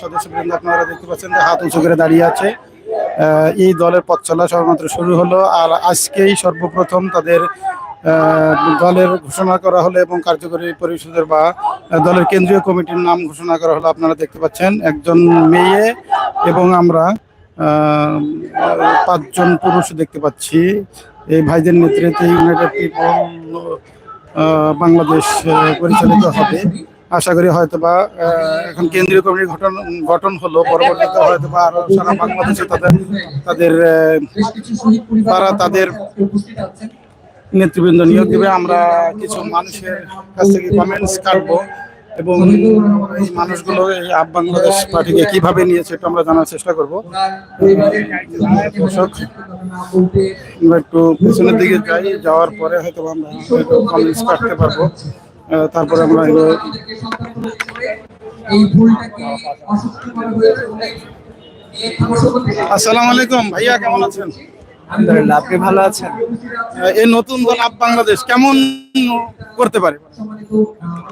সদস্যবৃন্দ আপনারা দেখতে পাচ্ছেন যে হাত উঁচু করে দাঁড়িয়ে আছে। এই দলের পথ চলা সবেমাত্র শুরু হলো আর আজকেই সর্বপ্রথম তাদের দলের ঘোষণা করা হলো এবং কার্যকরী পরিষদের বা দলের কেন্দ্রীয় কমিটির নাম ঘোষণা করা হলো। আপনারা দেখতে পাচ্ছেন একজন মেয়ে এবং আমরা পাঁচজন পুরুষ দেখতে পাচ্ছি। এই ভাইদের নেতৃত্বে ইউনাইটেড পিপল বাংলাদেশ পরিচালিত হবে। আশা করি হয়তো বা এখন কেন্দ্রীয় কমিটি গঠন গঠন হলো, পরবর্তীতে হয়তো বা আরও সারা বাংলাদেশে তাদের তাদের তারা তাদের নেতৃবৃন্দ নিয়োগ দেবে। আমরা কিছু মানুষের কাছ থেকে কমেন্টস কাটবো এবং এই মানুষগুলো এই আপ বাংলাদেশ পার্টিকে কীভাবে নিয়েছে এটা আমরা জানার চেষ্টা করব। দর্শক একটু পেছনের দিকে যাই, যাওয়ার পরে হয়তো আমরা কমেন্টস কাটতে পারব। তারপরে আমরা এগুলো আসসালামু আলাইকুম। ভাইয়া কেমন আছেন? আলহামদুলিল্লাহ আপনি ভালো আছেন? এই নতুন দল আপ বাংলাদেশ কেমন করতে পারে?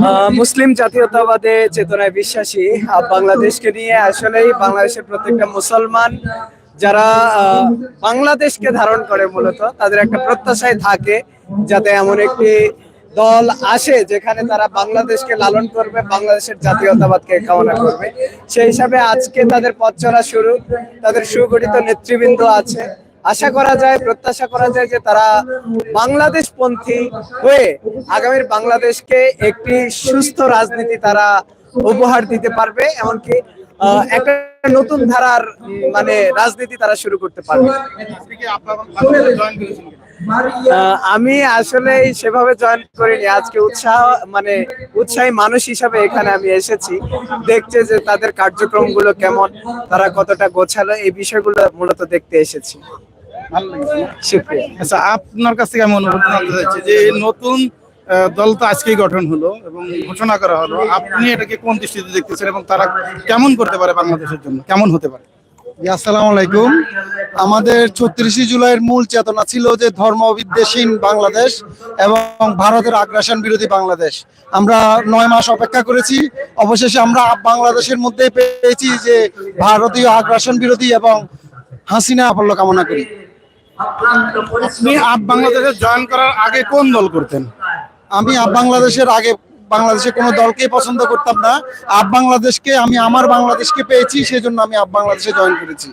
আহ, মুসলিম জাতীয়তাবাদে চেতনায় বিশ্বাসী আহ, বাংলাদেশকে নিয়ে আসলেই বাংলাদেশের প্রত্যেকটা মুসলমান যারা আহ, বাংলাদেশকে ধারণ করে মূলত তাদের একটা প্রত্যাশায় থাকে যাতে এমন একটি দল আসে যেখানে তারা বাংলাদেশকে লালন করবে, বাংলাদেশের জাতীয়তাবাদকে কামনা করবে। সেই হিসাবে আজকে তাদের পথ চলা শুরু, তাদের সুগঠিত নেতৃবৃন্দ আছে। আশা করা যায়, প্রত্যাশা করা যায় যে তারা বাংলাদেশ পন্থী হয়ে আগামীর বাংলাদেশকে একটি সুস্থ রাজনীতি তারা উপহার দিতে পারবে, এমনকি একটা নতুন ধারার মানে রাজনীতি তারা শুরু করতে পারবে। আমি আসলে সেভাবে জয়েন করিনি। আজকে উৎসাহ মানে উৎসাহী মানুষ হিসাবে এখানে আমি এসেছি। দেখতে যে তাদের কার্যক্রমগুলো কেমন তারা কতটা গোছালো এই বিষয়গুলো মূলত দেখতে এসেছি। আচ্ছা আপনার কাছ থেকে আমি অনুরোধ জানতে চাইছি যে নতুন দল তো আজকেই গঠন হলো এবং ঘোষণা করা হলো। আপনি এটাকে কোন দৃষ্টিতে দেখতেছেন এবং তারা কেমন করতে পারে বাংলাদেশের জন্য? কেমন হতে পারে? আসসালামু আলাইকুম। আমাদের ছত্রিশে জুলাইয়ের মূল চেতনা ছিল যে ধর্ম বিদ্বেষহীন বাংলাদেশ এবং ভারতের আগ্রাসন বিরোধী বাংলাদেশ। আমরা নয় মাস অপেক্ষা করেছি। অবশেষে আমরা বাংলাদেশের মধ্যে পেয়েছি যে ভারতীয় আগ্রাসন বিরোধী এবং হাসিনা সাফল্য কামনা করি। আপনি আপ বাংলাদেশে জয়েন করার আগে কোন দল করতেন? আমি আপ বাংলাদেশের আগে বাংলাদেশের কোনো দলকে পছন্দ করতাম না। আপ বাংলাদেশকে আমি আমার বাংলাদেশকে পেয়েছি সেজন্য আমি আপ বাংলাদেশে জয়েন করেছি?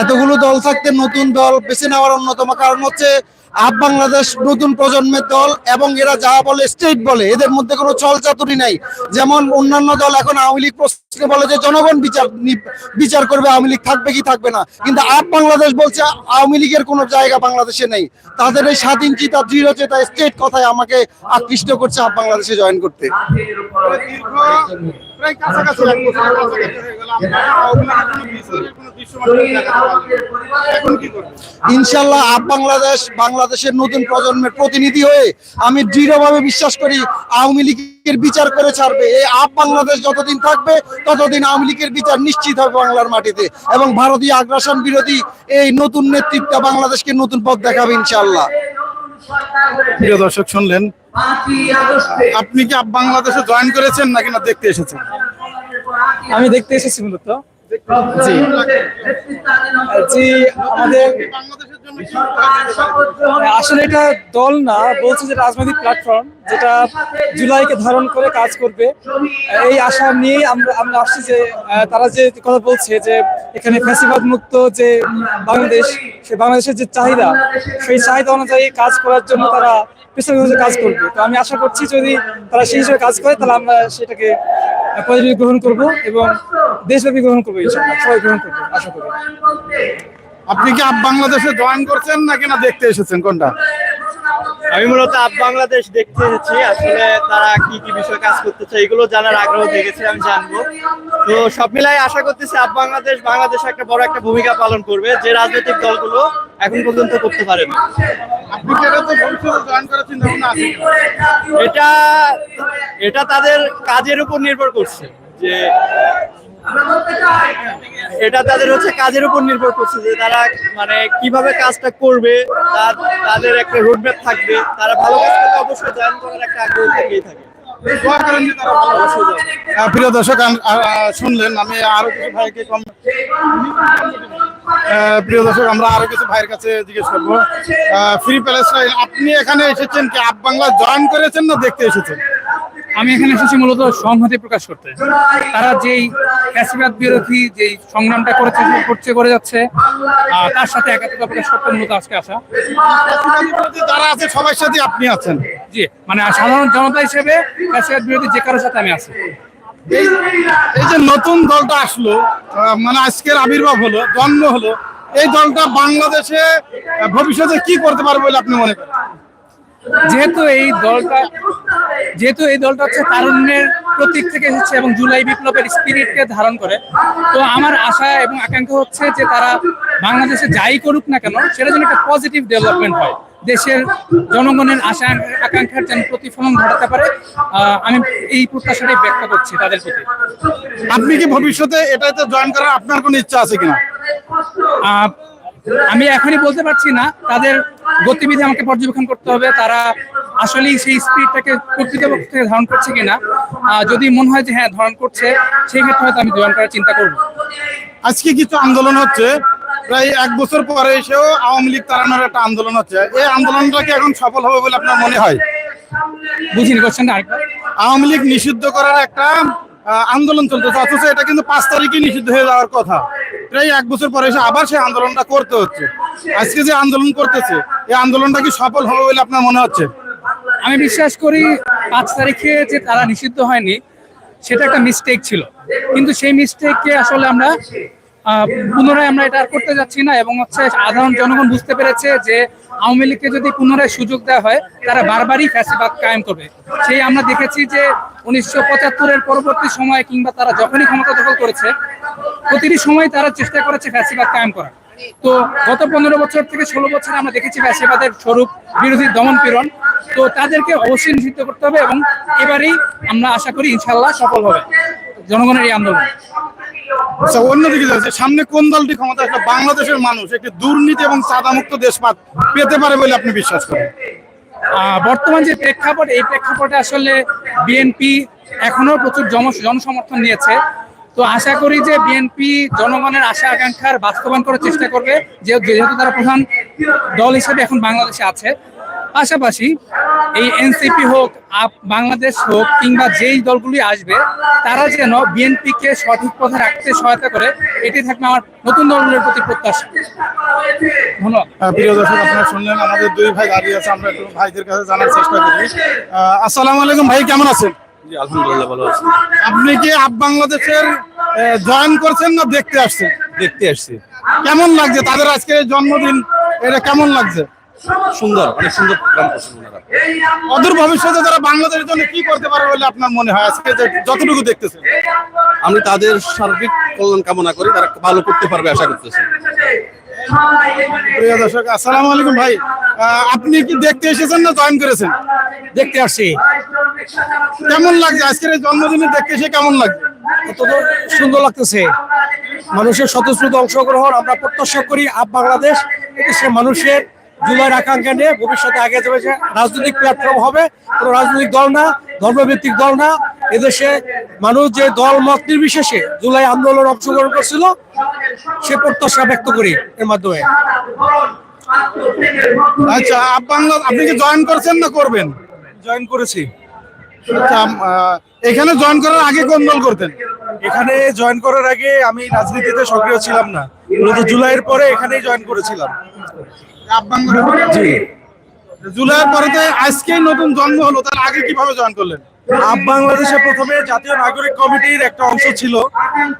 এতগুলো দল থাকতে নতুন দল বেছে নেওয়ার অন্যতম কারণ হচ্ছে আপ বাংলাদেশ নতুন প্রজন্মের দল এবং এরা যা বলে স্টেট বলে এদের মধ্যে কোনো চল চাতুরি নাই। যেমন অন্যান্য দল এখন আওয়ামী লীগ প্রশ্নে বলে যে জনগণ বিচার বিচার করবে আওয়ামী লীগ থাকবে কি থাকবে না। কিন্তু আপ বাংলাদেশ বলছে আওয়ামী লীগের কোনো জায়গা বাংলাদেশে নেই। তাদের এই স্বাধীন চিতা দৃঢ় চেতা স্টেট কথায় আমাকে আকৃষ্ট করছে বাংলাদেশে জয়েন করতে। প্রায় কাছাকাছি এক কাছাকাছি হয়ে গেল। ইনশাল্লাহ আপ বাংলাদেশ বাংলাদেশের নতুন প্রজন্মের প্রতিনিধি হয়ে আমি দৃঢ়ভাবে বিশ্বাস করি আওয়ামী লীগের বিচার করে ছাড়বে। এই আপ বাংলাদেশ যতদিন থাকবে ততদিন আওয়ামী লীগের বিচার নিশ্চিত হবে বাংলার মাটিতে এবং ভারতীয় আগ্রাসন বিরোধী এই নতুন নেতৃত্ব বাংলাদেশকে নতুন পথ দেখাবে ইনশাল্লাহ প্রিয় দর্শক শুনলেন? আপনি কি বাংলাদেশে জয়েন করেছেন নাকি না দেখতে এসেছেন? আমি দেখতে এসেছি মূলত। জি। জি আমাদের আসলে এটা দল না, বলছে যে রাজনৈতিক প্ল্যাটফর্ম যেটা জুলাইকে ধারণ করে কাজ করবে। এই আশা নিয়ে আমরা আমরা আসছি যে তারা যে কথা বলছে যে, এখানে ফ্যাসিবাদ মুক্ত যে বাংলাদেশ, সে বাংলাদেশের যে চাহিদা, সেই চাহিদা অনুযায়ী কাজ করার জন্য তারা পেছনে কাজ করবে। তো আমি আশা করছি যদি তারা সেই হিসেবে কাজ করে, তাহলে আমরা সেটাকে পজিটিভ গ্রহণ করব এবং দেশব্যাপী গ্রহণ করব সবাই গ্রহণ করব, আশা করি। আপনি কি আপ বাংলাদেশে জয়েন করছেন নাকি না দেখতে এসেছেন? কোনটা? আমি মূলত আপ বাংলাদেশ দেখতে এসেছি। আসলে তারা কি কি বিষয়ে কাজ করতে চায় এগুলো জানার আগ্রহ দেখেছে আমি জানব। তো সব মিলাই আশা করতেছি আপ বাংলাদেশ বাংলাদেশে একটা বড় একটা ভূমিকা পালন করবে। যে রাজনৈতিক দলগুলো এখন পর্যন্ত করতে পারে না? এটা এটা তাদের কাজের উপর নির্ভর করছে। যে এটা তাদের হচ্ছে কাজের উপর নির্ভর করছে যে তারা মানে কীভাবে কাজটা করবে তার তাদের একটা রোডম্যাপ থাকবে তারা ভালো কাজ করলে অবশ্যই জয়েন করার একটা আগ্রহ থেকেই থাকে। প্রিয় দর্শক শুনলেন আমি আরও কিছু ভাইকে কম প্রিয় দর্শক আমরা আরও কিছু ভাইয়ের কাছে জিজ্ঞেস করব। ফ্রি প্যালেস্টাইন আপনি এখানে এসেছেন কি? আপ বাংলা জয়েন করেছেন না দেখতে এসেছেন? আমি এখানে এসেছি মূলত সংহতি প্রকাশ করতে। তারা যেই ফ্যাসিবাদ বিরোধী যেই সংগ্রামটা করেছে করছে করে যাচ্ছে। তার সাথে একাত্মতা প্রকাশ করতে মূলত আজকে আসা। তারা আছে সবার সাথে আপনি আছেন। জি মানে সাধারণ জনতা হিসেবে ফ্যাসিবাদ বিরোধী যে কারোর সাথে আমি আছি। এই যে নতুন দলটা আসলো মানে আজকের আবির্ভাব হলো জন্ম হলো এই দলটা বাংলাদেশে ভবিষ্যতে কি করতে পারবে বলে আপনি মনে করেন? যেহেতু এই দলটা যেহেতু এই দলটা হচ্ছে তারুণ্যের প্রতীক থেকে এসেছে এবং জুলাই বিপ্লবের স্পিরিটকে ধারণ করে তো আমার আশা এবং আকাঙ্ক্ষা হচ্ছে যে তারা বাংলাদেশে যাই করুক না কেন সেটা যেন একটা পজিটিভ ডেভেলপমেন্ট হয়। দেশের জনগণের আশা আকাঙ্ক্ষার যেন প্রতিফলন ঘটাতে পারে আমি এই প্রত্যাশাটাই ব্যক্ত করছি তাদের প্রতি। আপনি কি ভবিষ্যতে এটাতে জয়েন করার আপনার কোনো ইচ্ছা আছে কিনা? আমি এখনই বলতে পারছি না তাদের গতিবিধি আমাকে পর্যবেক্ষণ করতে হবে তারা আসলেই সেই স্পিডটাকে প্রকৃতপক্ষে ধারণ করছে কিনা। যদি মনে হয় যে হ্যাঁ ধারণ করছে সেই ক্ষেত্রে হয়তো আমি জয়েন করার চিন্তা করব। আজকে কিছু আন্দোলন হচ্ছে প্রায় এক বছর পরে এসেও আওয়ামী লীগ তাড়ানোর একটা আন্দোলন হচ্ছে। এই আন্দোলনটা কি এখন সফল হবে বলে আপনার মনে হয়? বুঝিনি কোশ্চেনটা আরেকবার। আওয়ামী লীগ নিষিদ্ধ করার একটা আন্দোলন চলতেছে অথচ এটা কিন্তু পাঁচ তারিখে নিষিদ্ধ হয়ে যাওয়ার কথা। প্রায় এক বছর পরে এসে আবার সেই আন্দোলনটা করতে হচ্ছে। আজকে যে আন্দোলন করতেছে, এই আন্দোলনটা কি সফল হবে বলে আপনার মনে হচ্ছে? আমি বিশ্বাস করি পাঁচ তারিখে যে তারা নিষিদ্ধ হয়নি, সেটা একটা মিস্টেক ছিল। কিন্তু সেই মিস্টেককে আসলে আমরা পুনরায় আমরা এটা করতে যাচ্ছি না এবং হচ্ছে সাধারণ জনগণ বুঝতে পেরেছে যে আওয়ামী লীগকে যদি পুনরায় সুযোগ দেওয়া হয়, তারা বারবারই ফ্যাসিবাদ কায়েম করবে। সেই আমরা দেখেছি যে উনিশশো পঁচাত্তরের পরবর্তী সময় কিংবা তারা যখনই ক্ষমতা দখল করেছে, প্রতিটি সময় তারা চেষ্টা করেছে ফ্যাসিবাদ কায়েম করার। তো গত পনেরো বছর থেকে ষোলো বছর আমরা দেখেছি ফ্যাসিবাদের স্বরূপ বিরোধী দমন পীড়ন। তো তাদেরকে অবশ্যই নিষিদ্ধ করতে হবে এবং এবারেই আমরা আশা করি ইনশাল্লাহ সফল হবে। জনগণের এই আন্দোলন। আচ্ছা অন্যদিকে যাচ্ছে সামনে কোন দলটি ক্ষমতা আসলে বাংলাদেশের মানুষ একটি দুর্নীতি এবং চাঁদামুক্ত দেশ পাত পারে বলে আপনি বিশ্বাস করেন? বর্তমান যে প্রেক্ষাপট, এই প্রেক্ষাপটে আসলে বিএনপি এখনও প্রচুর জন- জনসমর্থন নিয়েছে। তো আশা করি যে বিএনপি জনগণের আশা, আকাঙ্ক্ষার বাস্তবায়ন করার চেষ্টা করবে। যেহেতু তারা প্রধান দল হিসেবে এখন বাংলাদেশে আছে। পাশাপাশি এই এনসিপি হোক আপ বাংলাদেশ হোক কিংবা যেই দলগুলি আসবে তারা যেন বিএনপিকে সঠিক পথে রাখতে সহায়তা করে এটি থাকবে আমার নতুন দলের প্রতি প্রত্যাশা। ধন্যবাদ। প্রিয় দর্শক আপনারা শুনলেন আমাদের দুই ভাই দাঁড়িয়ে আছে আমরা একটু ভাইদের কাছে জানার চেষ্টা করি। আসসালামু আলাইকুম ভাই কেমন আছেন? জি আলহামদুলিল্লাহ ভালো আছি। আপনি কি আপ বাংলাদেশের জয়েন করছেন না দেখতে আসছেন? দেখতে আসছি। কেমন লাগছে তাদের আজকে জন্মদিন? এটা কেমন লাগছে? সুন্দর অনেক সুন্দর প্রোগ্রাম করছেন ওনারা। অদূর ভবিষ্যতে তারা বাংলাদেশের জন্য কি করতে পারে বলে আপনার মনে হয় আজকে যে- যতটুকু দেখতেছেন? আমি তাদের সার্বিক কল্যাণ কামনা করি তারা ভালো করতে পারবে আশা করতেছি। প্রিয় দর্শক আসসালামু আলাইকুম ভাই। আপনি কি দেখতে এসেছেন না জয়েন করেছেন? দেখতে আসছি। কেমন লাগছে? আজকের এই জন্মদিনে দেখতে এসে কেমন লাগছে? সুন্দর লাগতেছে। মানুষের স্বতঃস্ফূর্ত অংশগ্রহণ আমরা প্রত্যাশা করি আপ বাংলাদেশ সে মানুষের জুলাইয়ের আকাঙ্ক্ষা নিয়ে ভবিষ্যতে আগে যাবে যে রাজনৈতিক প্ল্যাটফর্ম হবে কোনো রাজনৈতিক দল না ধর্মভিত্তিক দল না। এদেশে মানুষ যে দল মত নির্বিশেষে জুলাই আন্দোলন অংশগ্রহণ করছিল সে প্রত্যাশা ব্যক্ত করি এর মাধ্যমে। আচ্ছা আপ আপনি কি জয়েন করছেন না করবেন? জয়েন করেছি। আচ্ছা এখানে জয়েন করার আগে কোন দল করতেন? এখানে জয়েন করার আগে আমি রাজনীতিতে সক্রিয় ছিলাম না। মূলত জুলাইয়ের পরে এখানেই জয়েন করেছিলাম। জি। জুলাইয়ের পরে তো আজকেই নতুন জন্ম হলো তার আগে কীভাবে জয়েন করলেন? আপ বাংলাদেশে প্রথমে জাতীয় নাগরিক কমিটির একটা অংশ ছিল।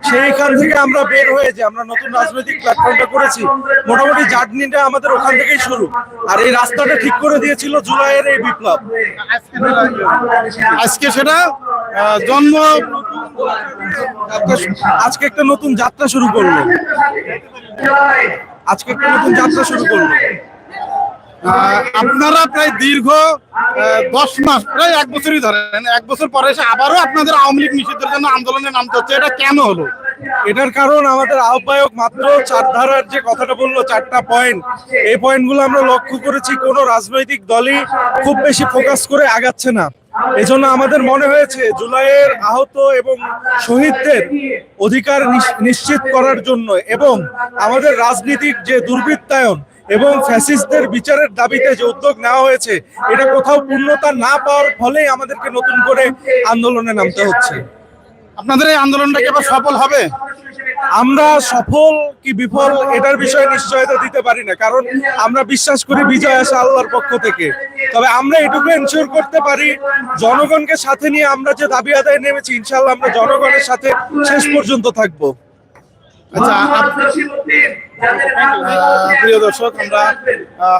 সেইখান থেকে আমরা বের হয়ে যে আমরা নতুন রাজনৈতিক প্ল্যাটফর্মটা করেছি মোটামুটি জার্নিটা আমাদের ওখান থেকেই শুরু। আর এই রাস্তাটা ঠিক করে দিয়েছিল জুলাইয়ের এই বিপ্লব। আজকে সেটা জন্ম আজকে একটা নতুন যাত্রা শুরু করল। আজকে একটা নতুন যাত্রা শুরু করল আপনারা প্রায় দীর্ঘ দশ মাস, প্রায় এক বছরই ধরেন, এক বছর পরে এসে আবারও আপনাদের আওয়ামী লীগ নিষিদ্ধের জন্য আন্দোলনে নামতে হচ্ছে। এটা কেন হলো? এটার কারণ আমাদের আহ্বায়ক মাত্র চার ধারার যে কথাটা বলল, চারটা পয়েন্ট এই পয়েন্টগুলো আমরা লক্ষ্য করেছি। কোনো রাজনৈতিক দলই খুব বেশি ফোকাস করে আগাচ্ছে না। এজন্য আমাদের মনে হয়েছে জুলাইয়ের আহত এবং শহীদদের অধিকার নিশ্চিত করার জন্য এবং আমাদের রাজনীতিক যে দুর্বৃত্তায়ন এবং ফ্যাসিস্টদের বিচারের দাবিতে যে উদ্যোগ নেওয়া হয়েছে, এটা কোথাও পূর্ণতা না পাওয়ার ফলেই আমাদেরকে নতুন করে আন্দোলনে নামতে হচ্ছে। আপনাদের এই আন্দোলনটা কি সফল হবে? আমরা সফল কি বিফল, এটার বিষয়ে নিশ্চয়তা দিতে পারি না, কারণ আমরা বিশ্বাস করি বিজয় আসে আল্লাহর পক্ষ থেকে। তবে আমরা এটুকু এনশিওর করতে পারি, জনগণকে সাথে নিয়ে আমরা যে দাবি আদায় নেমেছি ইনশাল্লাহ আমরা জনগণের সাথে শেষ পর্যন্ত থাকব। আচ্ছা প্রিয় দর্শক, আমরা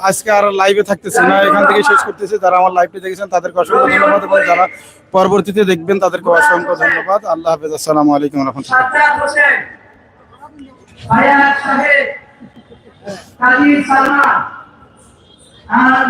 আজকে আর থাকতেছি না, এখান থেকে শেষ করতেছি। যারা আমার দেখেছেন, তাদেরকে অসংখ্য যারা পরবর্তীতে দেখবেন তাদেরকে অসংখ্য ধন্যবাদ। আল্লাহ হাফেজ, আসসালামু আলাইকুম রহমতুল্লাহ। ফায়াজ সাহেব কাজী সালমান আর